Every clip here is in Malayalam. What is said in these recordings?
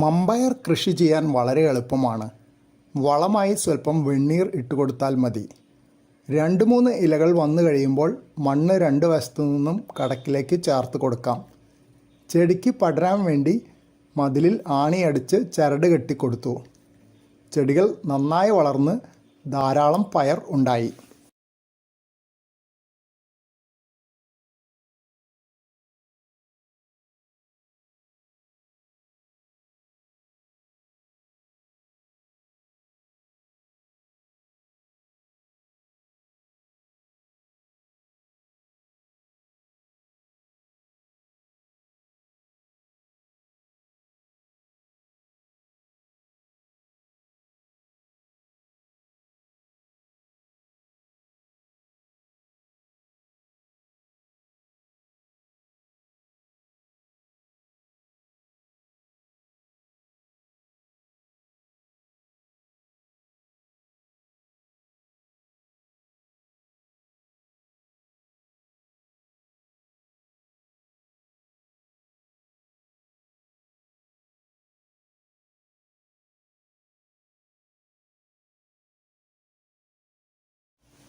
മമ്പയർ കൃഷി ചെയ്യാൻ വളരെ എളുപ്പമാണ്. വളമായി സ്വല്പം വെണ്ണീർ ഇട്ട് കൊടുത്താൽ മതി. രണ്ട് മൂന്ന് ഇലകൾ വന്നു കഴിയുമ്പോൾ മണ്ണ് രണ്ട് വശത്തു നിന്നും കടക്കിലേക്ക് ചേർത്ത് കൊടുക്കാം. ചെടിക്ക് പടരാൻ വേണ്ടി മതിലിൽ ആണിയടിച്ച് ചരട് കെട്ടിക്കൊടുത്തു ചെടികൾ നന്നായി വളർന്ന് ധാരാളം പയർ ഉണ്ടായി.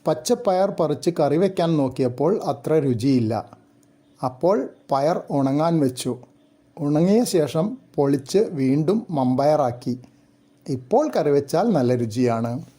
പച്ചപ്പയർ പറിച്ച് കറി വയ്ക്കാൻ നോക്കിയപ്പോൾ അത്ര രുചിയില്ല. അപ്പോൾ പയർ ഉണങ്ങാൻ വെച്ചു. ഉണങ്ങിയ ശേഷം പൊളിച്ച് വീണ്ടും മമ്പയറാക്കി. ഇപ്പോൾ കറി വെച്ചാൽ നല്ല രുചിയാണ്.